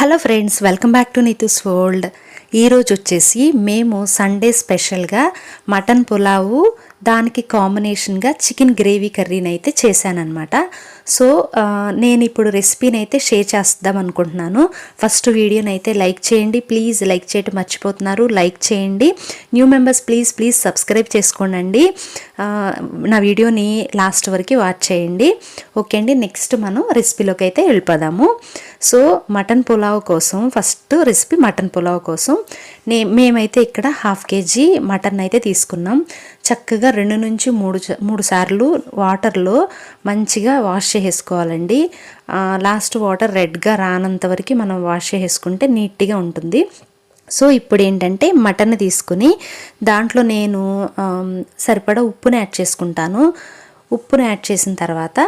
Hello friends welcome back to Neetu's world. ఈరోజు వచ్చేసి మేము సండే స్పెషల్గా మటన్ పులావు దానికి కాంబినేషన్గా చికెన్ గ్రేవీ కర్రీని అయితే చేశానమాట సో నేను ఇప్పుడు రెసిపీని అయితే షేర్ చేద్దాం అనుకుంటున్నాను. ఫస్ట్ వీడియోని అయితే లైక్ చేయండి ప్లీజ్ లైక్ చేయటం మర్చిపోతున్నారు లైక్ చేయండి. New members please please subscribe చేసుకోండి నా వీడియోని లాస్ట్ వరకు వాచ్ చేయండి. ఓకే అండి నెక్స్ట్ మనం రెసిపీలోకి అయితే వెళ్ళిపోదాము. సో మటన్ పులావ్ కోసం ఫస్ట్ రెసిపీ మటన్ పులావ్ కోసం నే మేమైతే ఇక్కడ హాఫ్ కేజీ మటన్ అయితే తీసుకున్నాం. చక్కగా రెండు నుంచి మూడు మూడు సార్లు వాటర్లో మంచిగా వాష్ చేసుకోవాలండి లాస్ట్ వాటర్ రెడ్గా రానంత వరకు మనం వాష్ చేసుకుంటే నీట్గా ఉంటుంది. సో ఇప్పుడు ఏంటంటే మటన్ తీసుకుని దాంట్లో నేను సరిపడా ఉప్పుని యాడ్ చేసుకుంటాను. ఉప్పుని యాడ్ చేసిన తర్వాత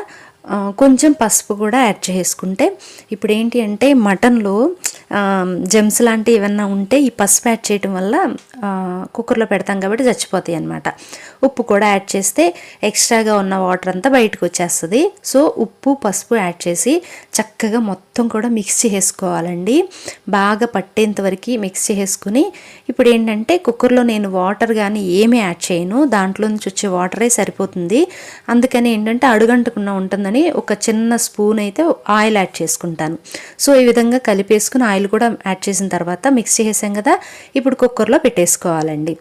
కొంచెం పసుపు కూడా యాడ్ చేసుకుంటే ఇప్పుడు ఏంటి అంటే మటన్లో జెమ్స్ లాంటివి ఏమన్నా ఉంటే ఈ పసుపు యాడ్ చేయటం వల్ల కుక్కర్లో పెడతాం కాబట్టి చచ్చిపోతాయి అన్నమాట. ఉప్పు కూడా యాడ్ చేస్తే ఎక్స్ట్రాగా ఉన్న వాటర్ అంతా బయటకు వచ్చేస్తుంది. సో ఉప్పు పసుపు యాడ్ చేసి చక్కగా మొత్తం కూడా మిక్స్ చేసుకోవాలండి బాగా పట్టేంత వరకు మిక్స్ చేసుకుని ఇప్పుడు ఏంటంటే కుక్కర్లో నేను వాటర్ కానీ ఏమీ యాడ్ చేయను. దాంట్లో నుంచి వచ్చే వాటరే సరిపోతుంది. అందుకని ఏంటంటే అడుగంటకుండా ఉంటుందని ఒక చిన్న స్పూన్ అయితే ఆయిల్ యాడ్ చేసుకుంటాను. సో ఈ విధంగా కలిపేసుకుని ఆయిల్ కూడా యాడ్ చేసిన తర్వాత మిక్స్ చేసాం కదా ఇప్పుడు కుక్కర్లో పెట్టేసుకోవాలండి.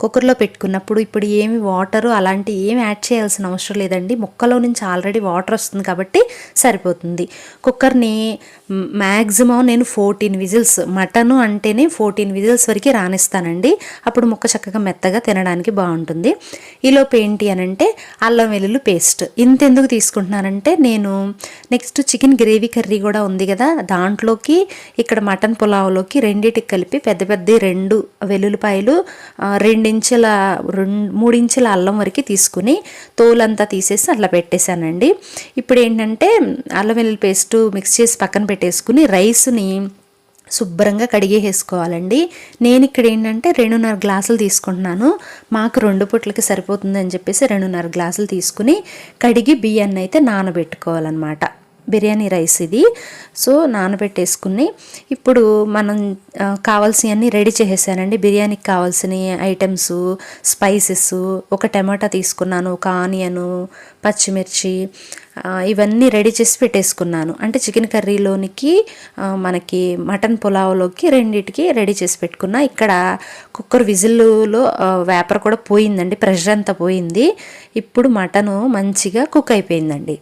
కుక్కర్లో పెట్టుకున్నప్పుడు ఇప్పుడు ఏమి వాటరు అలాంటి ఏమి యాడ్ చేయాల్సిన అవసరం లేదండి. ముక్కలో నుంచి ఆల్రెడీ వాటర్ వస్తుంది కాబట్టి సరిపోతుంది. కుక్కర్ని మ్యాక్సిమం నేను ఫోర్టీన్ విజిల్స్ మటను అంటేనే ఫోర్టీన్ విజిల్స్ వరకు రానిస్తానండి. అప్పుడు ముక్క చక్కగా మెత్తగా తినడానికి బాగుంటుంది. ఈలోపు ఏంటి అని అంటే అల్లం వెల్లుల్లి పేస్ట్. ఇంతెందుకు తీసుకుంటున్నానంటే నేను నెక్స్ట్ చికెన్ గ్రేవీ కర్రీ కూడా ఉంది కదా దాంట్లోకి ఇక్కడ మటన్ పులావ్లోకి రెండిటికి కలిపి పెద్ద పెద్ద రెండు వెల్లుల్లిపాయలు రెండు రెండించుల రెండు మూడించుల అల్లం వరకు తీసుకుని తోలంతా తీసేసి అట్లా పెట్టేశానండి. ఇప్పుడు ఏంటంటే అల్లం వెల్లుల్లి పేస్ట్ మిక్స్ చేసి పక్కన పెట్టేసుకుని రైస్ని శుభ్రంగా కడిగేసుకోవాలండి నేను ఇక్కడ ఏంటంటే రెండున్నర గ్లాసులు తీసుకుంటున్నాను. మాకు రెండు పుట్లకి సరిపోతుంది అని చెప్పేసి రెండున్నర గ్లాసులు తీసుకుని కడిగి బియ్యాన్ని అయితే నానబెట్టుకోవాలన్నమాట. బిర్యానీ రైస్ ఇది. సో నానబెట్టేసుకుని ఇప్పుడు మనం కావాల్సినవన్నీ రెడీ చేసేసానండి. బిర్యానీకి కావాల్సిన ఐటమ్స్ స్పైసెస్ ఒక టమాటా తీసుకున్నాను ఒక ఆనియను పచ్చిమిర్చి ఇవన్నీ రెడీ చేసి పెట్టేసుకున్నాను. అంటే చికెన్ కర్రీలోనికి మనకి మటన్ పులావ్లోకి రెండింటికి రెడీ చేసి పెట్టుకున్నా. ఇక్కడ కుక్కర్ విజిల్లో వేపర్ కూడా పోయిందండి. ప్రెషర్ అంతా పోయింది. ఇప్పుడు మటను మంచిగా కుక్ అయిపోయిందండి.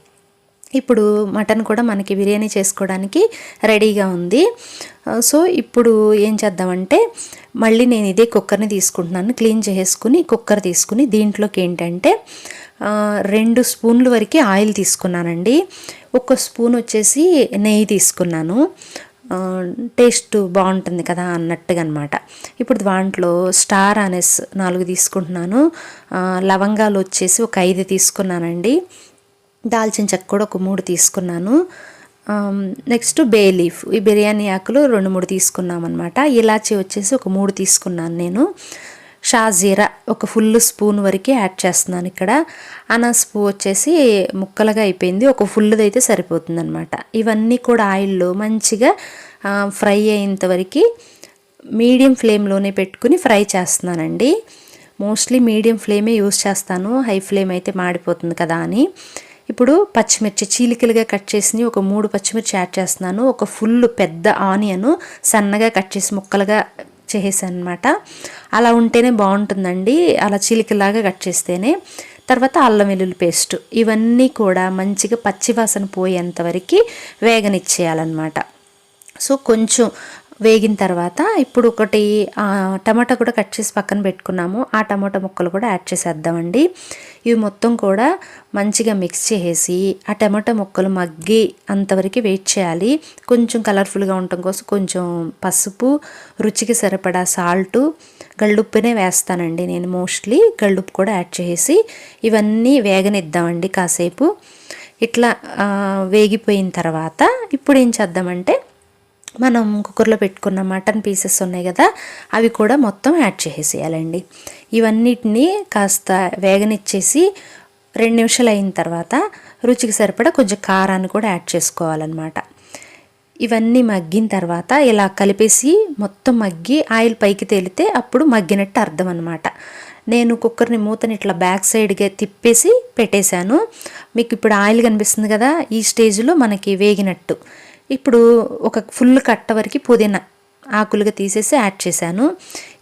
ఇప్పుడు మటన్ కూడా మనకి బిర్యానీ చేసుకోవడానికి రెడీగా ఉంది. సో ఇప్పుడు ఏం చేద్దామంటే మళ్ళీ నేను ఇదే కుక్కర్ని తీసుకుంటున్నాను. క్లీన్ చేసుకుని కుక్కర్ తీసుకుని దీంట్లోకి ఏంటంటే రెండు స్పూన్ల వరకు ఆయిల్ తీసుకున్నానండి. ఒక స్పూన్ వచ్చేసి నెయ్యి తీసుకున్నాను. టేస్ట్ బాగుంటుంది కదా అన్నట్టుగా అనమాట ఇప్పుడు దాంట్లో స్టార్ అనేస్ నాలుగు తీసుకుంటున్నాను. లవంగాలు వచ్చేసి ఒక ఐదు తీసుకున్నానండి. దాల్చిన చెక్క కూడా ఒక మూడు తీసుకున్నాను. నెక్స్ట్ బే లీఫ్ ఈ బిర్యానీ ఆకులు రెండు మూడు తీసుకున్నాం అనమాట వచ్చేసి ఒక మూడు తీసుకున్నాను నేను. షాజీరా ఒక ఫుల్ స్పూన్ వరకే యాడ్ చేస్తున్నాను ఇక్కడ. అనాస్ పువ్వు వచ్చేసి ముక్కలుగా అయిపోయింది. ఒక ఫుల్ది అయితే సరిపోతుంది అనమాట ఇవన్నీ కూడా ఆయిల్లో మంచిగా ఫ్రై అయ్యేంత మీడియం ఫ్లేమ్లోనే పెట్టుకుని ఫ్రై చేస్తున్నానండి. మోస్ట్లీ మీడియం ఫ్లేమే యూస్ చేస్తాను. హై ఫ్లేమ్ అయితే మాడిపోతుంది కదా అని. ఇప్పుడు పచ్చిమిర్చి చీలికలుగా కట్ చేసి ఒక మూడు పచ్చిమిర్చి యాడ్ చేస్తున్నాను. ఒక ఫుల్ పెద్ద ఆనియన్ సన్నగా కట్ చేసి ముక్కలుగా చేసేసాను అనమాట అలా ఉంటేనే బాగుంటుందండి. అలా చీలికలాగా కట్ చేస్తేనే. తర్వాత అల్లం వెల్లుల్లి పేస్ట్. ఇవన్నీ కూడా మంచిగా పచ్చివాసన పోయేంత వరకు వేగనిచ్చేయాలన్నమాట. సో కొంచెం వేగిన తర్వాత ఇప్పుడు ఒకటి టమాటా కూడా కట్ చేసి పక్కన పెట్టుకున్నాము. ఆ టమాటా ముక్కలు కూడా యాడ్ చేసేద్దామండి. ఇవి మొత్తం కూడా మంచిగా మిక్స్ చేసేసి ఆ టమాటా ముక్కలు మగ్గి అంతవరకు వెయిట్ చేయాలి. కొంచెం కలర్ఫుల్గా ఉండటం కోసం కొంచెం పసుపు రుచికి సరిపడా సాల్టు గళ్ళుప్పునే వేస్తానండి నేను మోస్ట్లీ గళ్ళుప్పు కూడా యాడ్ చేసి ఇవన్నీ వేగనిద్దామండి కాసేపు. ఇట్లా వేగిపోయిన తర్వాత ఇప్పుడు ఏం చేద్దామంటే మనం కుక్కర్లో పెట్టుకున్న మటన్ పీసెస్ ఉన్నాయి కదా అవి కూడా మొత్తం యాడ్ చేసేయాలండి ఇవన్నిటిని కాస్త వేగనిచ్చేసి రెండు నిమిషాలు అయిన తర్వాత రుచికి సరిపడా కొంచెం కారాన్ని కూడా యాడ్ చేసుకోవాలన్నమాట. ఇవన్నీ మగ్గిన తర్వాత ఇలా కలిపేసి మొత్తం మగ్గి ఆయిల్ పైకి తేలితే అప్పుడు మగ్గినట్టు అర్థం అనమాట నేను కుక్కర్ని మూతని ఇట్లా బ్యాక్ సైడ్గా తిప్పేసి పెట్టేశాను. మీకు ఇప్పుడు ఆయిల్ కనిపిస్తుంది కదా ఈ స్టేజ్లో మనకి వేగినట్టు. ఇప్పుడు ఒక ఫుల్ కట్ట వరకు పుదీనా ఆకులుగా తీసేసి యాడ్ చేశాను.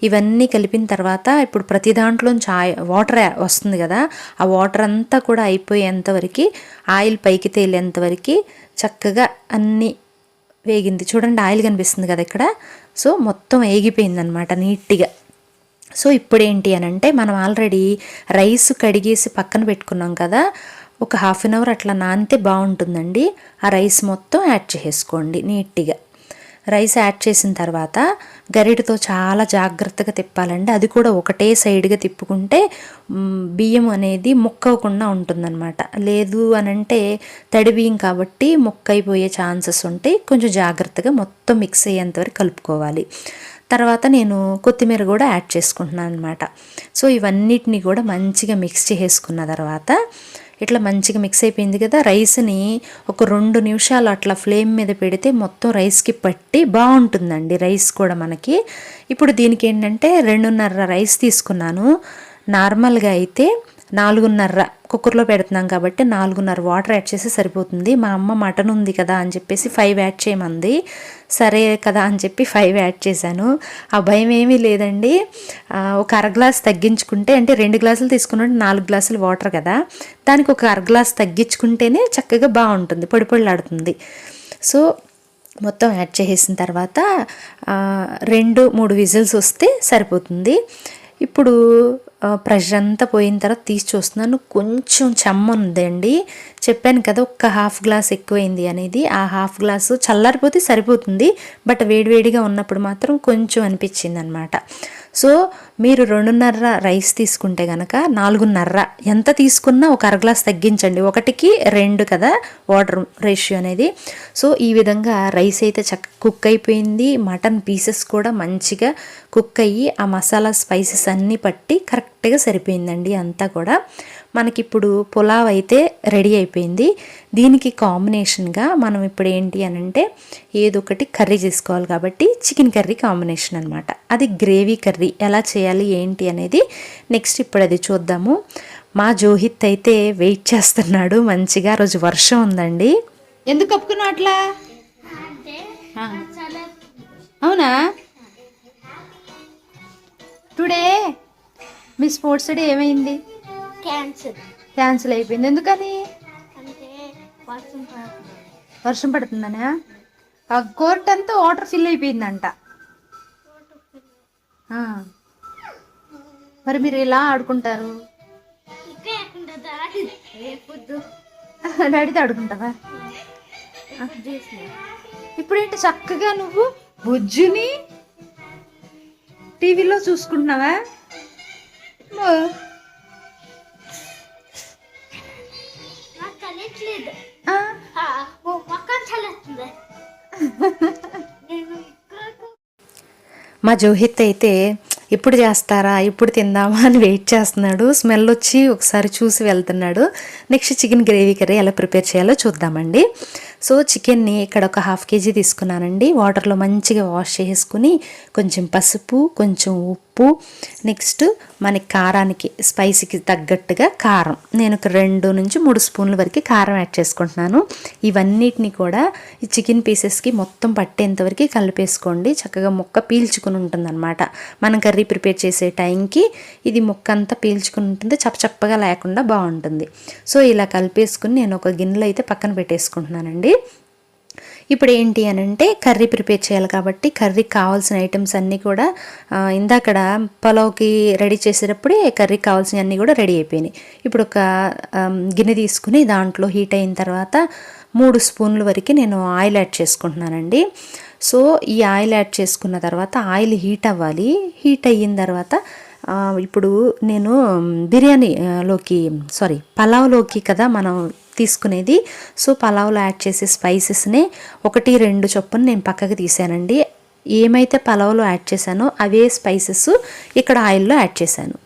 ఇవన్నీ కలిపిన తర్వాత ఇప్పుడు ప్రతి దాంట్లోంచి ఆయి వాటర్ వస్తుంది కదా ఆ వాటర్ అంతా కూడా అయిపోయేంతవరకు ఆయిల్ పైకి తేలేంత వరకు చక్కగా అన్నీ వేగింది. చూడండి ఆయిల్ కనిపిస్తుంది కదా ఇక్కడ. సో మొత్తం వేగిపోయింది అనమాట నీట్గా. సో ఇప్పుడు ఏంటి అని అంటే మనం ఆల్రెడీ రైస్ కడిగేసి పక్కన పెట్టుకున్నాం కదా ఒక హాఫ్ అన్ అవర్ అట్లా నానితే బాగుంటుందండి. ఆ రైస్ మొత్తం యాడ్ చేసుకోండి నీట్గా. రైస్ యాడ్ చేసిన తర్వాత గరిటతో చాలా జాగ్రత్తగా తిప్పాలండి. అది కూడా ఒకటే సైడ్గా తిప్పుకుంటే బియ్యం అనేది ముక్కవకుండా ఉంటుందన్నమాట. లేదు అని అంటే తడి బియ్యం కాబట్టి ముక్కైపోయే ఛాన్సెస్ ఉంటాయి కొంచెం జాగ్రత్తగా మొత్తం మిక్స్ అయ్యేంతవరకు కలుపుకోవాలి. తర్వాత నేను కొత్తిమీర కూడా యాడ్ చేసుకుంటున్నాను అనమాట సో ఇవన్నిటిని కూడా మంచిగా మిక్స్ చేసుకున్న తర్వాత ఇట్లా మంచిగా మిక్స్ అయిపోయింది కదా రైస్ని ఒక రెండు నిమిషాలు అట్లా ఫ్లేమ్ మీద పెడితే మొత్తం రైస్కి పట్టి బాగుంటుందండి రైస్ కూడా మనకి. ఇప్పుడు దీనికి ఏంటంటే రెండున్నర రైస్ తీసుకున్నాను. నార్మల్గా అయితే నాలుగున్నర కుక్కర్లో పెడుతున్నాం కాబట్టి నాలుగున్నర వాటర్ యాడ్ చేస్తే సరిపోతుంది. మా అమ్మ మటన్ ఉంది కదా అని చెప్పేసి ఫైవ్ యాడ్ చేయమంది. సరే కదా అని చెప్పి ఫైవ్ యాడ్ చేశాను. ఆ భయం ఏమీ లేదండి. ఒక అర గ్లాస్ తగ్గించుకుంటే అంటే రెండు గ్లాసులు తీసుకున్నట్టు నాలుగు గ్లాసులు వాటర్ కదా దానికి ఒక అర గ్లాస్ తగ్గించుకుంటేనే చక్కగా బాగుంటుంది పొడి పొడిలాడుతుంది. సో మొత్తం యాడ్ చేసేసిన తర్వాత రెండు మూడు విజిల్స్ వస్తే సరిపోతుంది. ఇప్పుడు ప్రెషర్ అంతా పోయిన తర్వాత తీసి చూస్తున్నాను కొంచెం చెమ్మ ఉందండి చెప్పాను కదా ఒక్క హాఫ్ గ్లాస్ ఎక్కువైంది అనేది. ఆ హాఫ్ గ్లాసు చల్లారిపోతే సరిపోతుంది. బట్ వేడివేడిగా ఉన్నప్పుడు మాత్రం కొంచెం అనిపించింది అనమాట సో మీరు రెండున్నర రైస్ తీసుకుంటే కనుక నాలుగున్నర. ఎంత తీసుకున్నా ఒక అర గ్లాస్ తగ్గించండి. ఒకటికి రెండు కదా వాటర్ రేషియో అనేది. సో ఈ విధంగా రైస్ అయితే చక్క కుక్ అయిపోయింది. మటన్ పీసెస్ కూడా మంచిగా కుక్ అయ్యి ఆ మసాలా స్పైసెస్ అన్నీ పట్టి కరెక్ట్గా సరిపోయిందండి అంతా కూడా. మనకిప్పుడు పులావ్ అయితే రెడీ అయిపోయింది. దీనికి కాంబినేషన్గా మనం ఇప్పుడు ఏంటి అని అంటే ఏదో ఒకటి కర్రీ చేసుకోవాలి కాబట్టి చికెన్ కర్రీ కాంబినేషన్ అనమాట అది గ్రేవీ కర్రీ. ఎలా చేయాలి ఏంటి అనేది నెక్స్ట్ ఇప్పుడు అది చూద్దాము. మా జోహిత్ అయితే వెయిట్ చేస్తున్నాడు. మంచిగా రోజు వర్షం ఉందండి. ఎందుకు కప్పుకున్నావు అట్లా. అవునా? టుడే మీ స్పోర్ట్స్ డే ఏమైంది? క్యాన్సర్ క్యాన్సిల్ అయిపోయింది. ఎందుకని? వర్షం పడుతుంది. వర్షం పడుతుందనా? ఆ కోర్ట్ అంతా వాటర్ ఫిల్ అయిపోయిందంట. మరి మీరు ఎలా ఆడుకుంటారు? డాడీతో ఆడుకుంటావా? ఇప్పుడేంటి చక్కగా నువ్వు బుజ్జుని టీవీలో చూసుకుంటున్నావా? మా జోహిత్ అయితే ఇప్పుడు చేస్తారా? ఇప్పుడు తిందామా? అని వెయిట్ చేస్తున్నాడు. స్మెల్ వచ్చి ఒకసారి చూసి వెళ్తున్నాడు. నెక్స్ట్ చికెన్ గ్రేవీ కర్రీ ఎలా ప్రిపేర్ చేయాలో చూద్దామండి. సో చికెన్ని ఇక్కడ ఒక హాఫ్ కేజీ తీసుకున్నానండి. వాటర్లో మంచిగా వాష్ చేసుకుని కొంచెం పసుపు కొంచెం ఉప్పు నెక్స్ట్ మనకి కారానికి స్పైసీకి తగ్గట్టుగా కారం. నేను ఒక రెండు నుంచి మూడు స్పూన్ల వరకు కారం యాడ్ చేసుకుంటున్నాను. ఇవన్నిటిని కూడా ఈ చికెన్ పీసెస్కి మొత్తం పట్టేంత వరకు కలిపేసుకోండి. చక్కగా ముక్క పీల్చుకుని ఉంటుందన్నమాట. మనం కర్రీ ప్రిపేర్ చేసే టైంకి ఇది ముక్క అంతా పీల్చుకుని ఉంటుంది. చప్పచప్పగా లేకుండా బాగుంటుంది. సో ఇలా కలిపేసుకుని నేను ఒక గిన్నెలో అయితే పక్కన పెట్టేసుకుంటున్నానండి. ఇప్పుడు ఏంటి అని అంటే కర్రీ ప్రిపేర్ చేయాలి కాబట్టి కర్రీకి కావాల్సిన ఐటమ్స్ అన్నీ కూడా ఇందాకడ పలావ్కి రెడీ చేసేటప్పుడే కర్రీకి కావాల్సిన అన్నీ కూడా రెడీ అయిపోయినాయి. ఇప్పుడు ఒక గిన్నె తీసుకుని దాంట్లో హీట్ అయిన తర్వాత మూడు స్పూన్ల వరకు నేను ఆయిల్ యాడ్ చేసుకుంటున్నానండి. సో ఈ ఆయిల్ యాడ్ చేసుకున్న తర్వాత ఆయిల్ హీట్ అవ్వాలి. హీట్ అయిన తర్వాత ఇప్పుడు నేను బిర్యానీ లోకి సారీ పలావ్లోకి కదా మనం తీసుకునేది. సో పలావ్లో యాడ్ చేసే స్పైసెస్ని ఒకటి రెండు చొప్పున నేను పక్కకి తీసానండి ఏమైతే పలావ్లో యాడ్ చేశానో అవే స్పైసెస్ ఇక్కడ ఆయిల్లో యాడ్ చేశాను.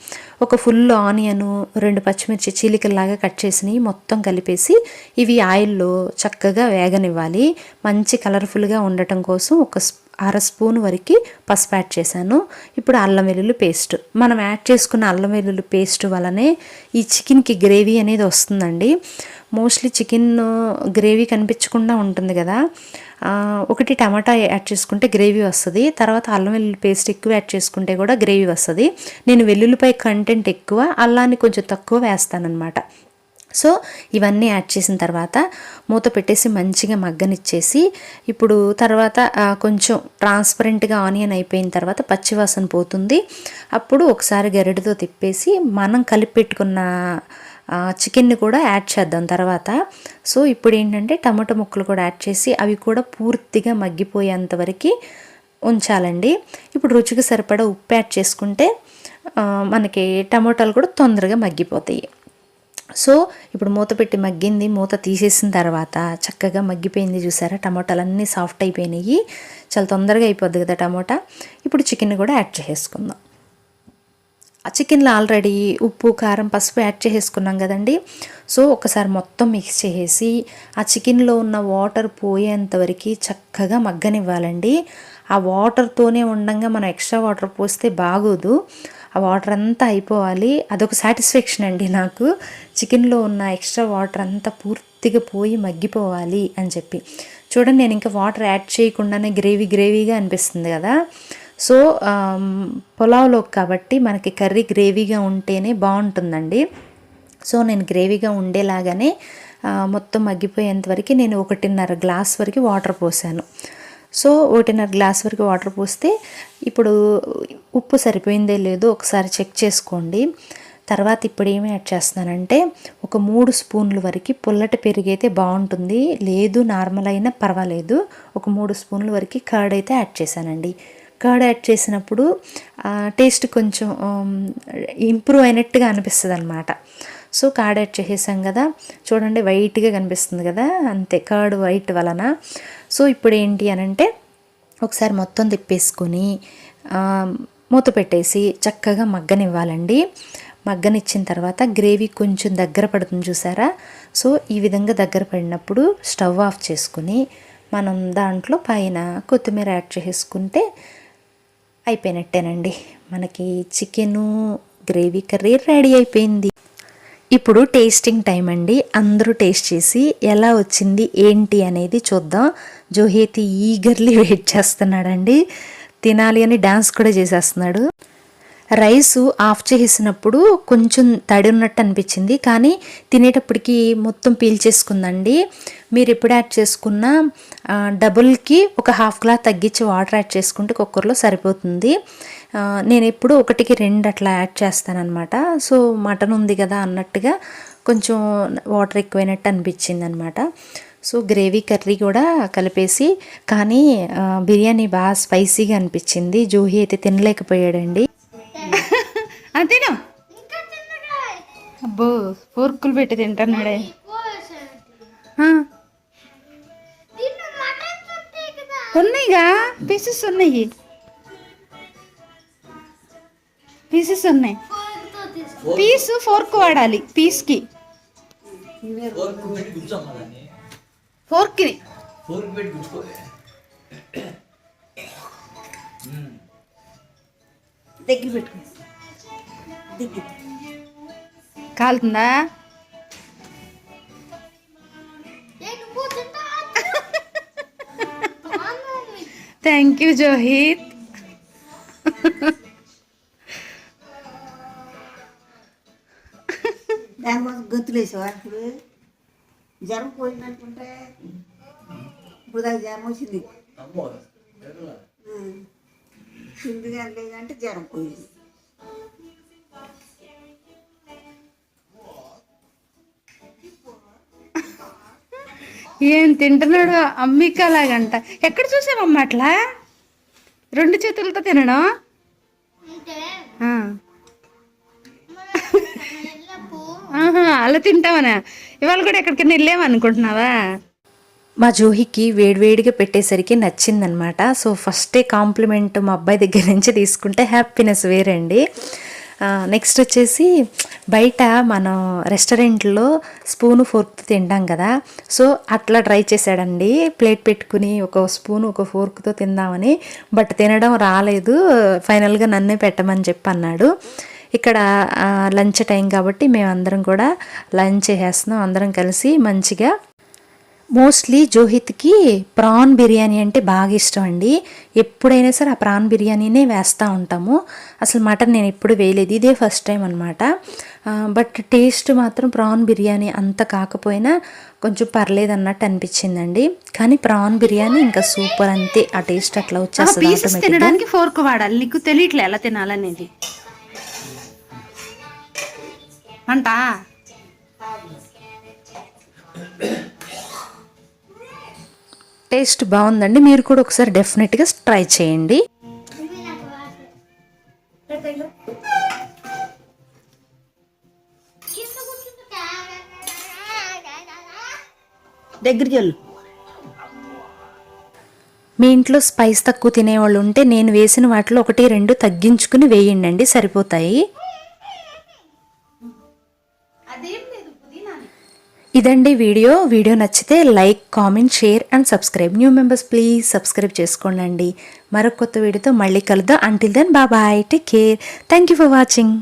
ఒక ఫుల్ ఆనియను రెండు పచ్చిమిర్చి చీలికల్లాగా కట్ చేసినవి మొత్తం కలిపేసి ఇవి ఆయిల్లో చక్కగా వేగనివ్వాలి. మంచి కలర్ఫుల్గా ఉండటం కోసం ఒక అర స్పూన్ వరకు పసుపు యాడ్ చేశాను. ఇప్పుడు అల్లం వెల్లుల్లి పేస్ట్. మనం యాడ్ చేసుకున్న అల్లం వెల్లుల్లి పేస్ట్ వలనే ఈ చికెన్కి గ్రేవీ అనేది వస్తుందండి. మోస్ట్లీ చికెన్ గ్రేవీ కనిపించకుండా ఉంటుంది కదా. ఒకటి టమాటా యాడ్ చేసుకుంటే గ్రేవీ వస్తుంది. తర్వాత అల్లం వెల్లుల్లి పేస్ట్ ఎక్కువ యాడ్ చేసుకుంటే కూడా గ్రేవీ వస్తుంది. నేను వెల్లుల్లిపై కంటెంట్ ఎక్కువ అల్లాన్ని కొంచెం తక్కువ వేస్తానన్నమాట. సో ఇవన్నీ యాడ్ చేసిన తర్వాత మూత పెట్టేసి మంచిగా మగ్గనిచ్చేసి ఇప్పుడు తర్వాత కొంచెం ట్రాన్స్పరెంట్గా ఆనియన్ అయిపోయిన తర్వాత పచ్చివాసన పోతుంది. అప్పుడు ఒకసారి గరిటతో తిప్పేసి మనం కలిపి పెట్టుకున్న చికెన్ని కూడా యాడ్ చేద్దాం తర్వాత. సో ఇప్పుడు ఏంటంటే టమాటో ముక్కలు కూడా యాడ్ చేసి అవి కూడా పూర్తిగా మగ్గిపోయేంత వరకు ఉంచాలండి. ఇప్పుడు రుచికి సరిపడా ఉప్పు యాడ్ చేసుకుంటే మనకి టమాటాలు కూడా తొందరగా మగ్గిపోతాయి. సో ఇప్పుడు మూత పెట్టి మగ్గింది. మూత తీసేసిన తర్వాత చక్కగా మగ్గిపోయింది చూసారా? టమాటాలు అన్నీ సాఫ్ట్ అయిపోయినాయి. చాలా తొందరగా అయిపోద్ది కదా టమాటా. ఇప్పుడు చికెన్ కూడా యాడ్ చేసేసుకుందాం. ఆ చికెన్లో ఆల్రెడీ ఉప్పు కారం పసుపు యాడ్ చేసేసుకున్నాం కదండి. సో ఒకసారి మొత్తం మిక్స్ చేసేసి ఆ చికెన్లో ఉన్న వాటర్ పోయేంతవరకు చక్కగా మగ్గనివ్వాలండి. ఆ వాటర్తోనే ఉండంగా మనం ఎక్స్ట్రా వాటర్ పోస్తే బాగోదు. ఆ వాటర్ అంతా అయిపోవాలి. అదొక సాటిస్ఫాక్షన్ అండి నాకు. చికెన్లో ఉన్న ఎక్స్ట్రా వాటర్ అంతా పూర్తిగా పోయి మగ్గిపోవాలి అని చెప్పి. చూడండి నేను ఇంకా వాటర్ యాడ్ చేయకుండానే గ్రేవీ గ్రేవీగా అనిపిస్తుంది కదా. సో పులావ్లో కాబట్టి మనకి కర్రీ గ్రేవీగా ఉంటేనే బాగుంటుందండి. సో నేను గ్రేవీగా ఉండేలాగానే మొత్తం మగ్గిపోయేంత వరకు నేను ఒకటిన్నర గ్లాస్ వరకు వాటర్ పోసాను. సో ఒకటిన్నర గ్లాస్ వరకు వాటర్ పోస్తే ఇప్పుడు ఉప్పు సరిపోయిందే లేదో ఒకసారి చెక్ చేసుకోండి. తర్వాత ఇప్పుడు ఏమి యాడ్ చేస్తున్నానంటే ఒక మూడు స్పూన్ల వరకు పుల్లటి పెరుగు అయితే బాగుంటుంది. లేదు నార్మల్ అయినా పర్వాలేదు. ఒక మూడు స్పూన్ల వరకు కర్డ్ అయితే యాడ్ చేశానండి. కర్డ్ యాడ్ చేసినప్పుడు టేస్ట్ కొంచెం ఇంప్రూవ్ అయినట్టుగా అనిపిస్తుంది అనమాట సో కార్డ్ యాడ్ చేసేసాం కదా. చూడండి వైట్గా కనిపిస్తుంది కదా. అంతే కర్డ్ వైట్ వలన. సో ఇప్పుడు ఏంటి అనంటే ఒకసారి మొత్తం తిప్పేసుకొని మూత పెట్టేసి చక్కగా మగ్గనివ్వాలండి. మగ్గనిచ్చిన తర్వాత గ్రేవీ కొంచెం దగ్గర పడుతుంది చూసారా? సో ఈ విధంగా దగ్గర పడినప్పుడు స్టవ్ ఆఫ్ చేసుకుని మనం దాంట్లో పైన కొత్తిమీర యాడ్ చేసుకుంటే అయిపోయినట్టేనండి. మనకి చికెను గ్రేవీ కర్రీ రెడీ అయిపోయింది. ఇప్పుడు టేస్టింగ్ టైం అండి. అందరూ టేస్ట్ చేసి ఎలా వచ్చింది ఏంటి అనేది చూద్దాం. జోహేతి ఈగర్లీ వెయిట్ చేస్తున్నాడండి. తినాలి అని డాన్స్ కూడా చేసేస్తున్నాడు. రైస్ ఆఫ్ చేసినప్పుడు కొంచెం తడి ఉన్నట్టు అనిపించింది. కానీ తినేటప్పటికి మొత్తం పీల్చేసుకుందండి. మీరు ఎప్పుడు యాడ్ చేసుకున్న డబుల్కి ఒక హాఫ్ గ్లాస్ తగ్గించి వాటర్ యాడ్ చేసుకుంటే కుక్కర్లో సరిపోతుంది. నేను ఎప్పుడు ఒకటికి రెండు అట్లా యాడ్ చేస్తానన్నమాట. సో మటన్ ఉంది కదా అన్నట్టుగా కొంచెం వాటర్ ఎక్కువైనట్టు అనిపించింది అనమాట సో గ్రేవీ కర్రీ కూడా కలిపేసి కానీ బిర్యానీ బాగా స్పైసీగా అనిపించింది. జూహి అయితే తినలేకపోయాడండి. అంతేనా? అబ్బో ఫోర్కులు పెట్టి తింటున్నాడే. ఉన్నాయిగా? పీసెస్ ఉన్నాయి. పీసెస్ ఉన్నాయి. పీస్ ఫోర్క్ వాడాలి పీస్కి ఫోర్క్ ఫోర్క్ని ఫోర్క్ దగ్గర పెట్టుకో. కాలుతుందా? థ్యాంక్ యూ జోహిత్ దానికోసం గొత్తులేసావా ఇప్పుడు జ్వరం పోయిందనుకుంటే ఇప్పుడు దాకా జ్వరం వచ్చింది కానీ లేదంటే జ్వరం పోయింది ఏం తింటున్నాడు? అమ్మిక లాగంట ఎక్కడ చూసావమ్మ అట్లా? రెండు చేతులతో తినడం? అలా తింటావనా? ఇవాళ కూడా ఎక్కడికైనా వెళ్ళామనుకుంటున్నావా మా జూహికి వేడివేడిగా పెట్టేసరికి నచ్చిందనమాట సో ఫస్టే కాంప్లిమెంట్ మా అబ్బాయి దగ్గర నుంచి తీసుకుంటే హ్యాపీనెస్ వేరండి. నెక్స్ట్ వచ్చేసి బయట మనం రెస్టారెంట్లో స్పూను ఫోర్క్ తింటాం కదా. సో అట్లా ట్రై చేశాడండి. ప్లేట్ పెట్టుకుని ఒక స్పూన్ ఒక ఫోర్క్తో తిందామని. బట్ తినడం రాలేదు. ఫైనల్గా నన్నే పెట్టమని చెప్పి అన్నాడు. ఇక్కడ లంచ్ టైం కాబట్టి మేమందరం కూడా లంచ్ చేసేస్తున్నాం. అందరం కలిసి మంచిగా మోస్ట్లీ జోహిత్కి ప్రాన్ బిర్యానీ అంటే బాగా ఇష్టం అండి. ఎప్పుడైనా సరే ఆ ప్రాన్ బిర్యానీనే వేస్తూ ఉంటాము. అసలు మటన్ నేను ఎప్పుడు వేయలేదు. ఇదే ఫస్ట్ టైం అనమాట బట్ టేస్ట్ మాత్రం ప్రాన్ బిర్యానీ అంత కాకపోయినా కొంచెం పర్లేదు అన్నట్టు అనిపించిందండి. కానీ ప్రాన్ బిర్యానీ ఇంకా సూపర్ అంతే. ఆ టేస్ట్ అట్లా వచ్చేస్తుంది. తినడానికి ఫోర్క్ వాడాలి. నీకు తెలియట్లే ఎలా తినాలనేది. అంట? టేస్ట్ బాగుందండి మీరు కూడా ఒకసారి డెఫినెట్గా ట్రై చేయండి నువ్వే నాకు వాసన. కింద కూర్చుంటా దగ్గర చెల్లు మీ ఇంట్లో స్పైస్ తక్కువ తినేవాళ్ళు ఉంటే నేను వేసిన వాటిలో ఒకటి రెండు తగ్గించుకుని వేయండి సరిపోతాయి ఇదండి వీడియో. వీడియో నచ్చితే like comment share and subscribe. New members please subscribe చేసుకోండి మరొక కొత్త వీడియోతో మళ్ళీ కలుద్దాం. Until then bye bye take care thank you for watching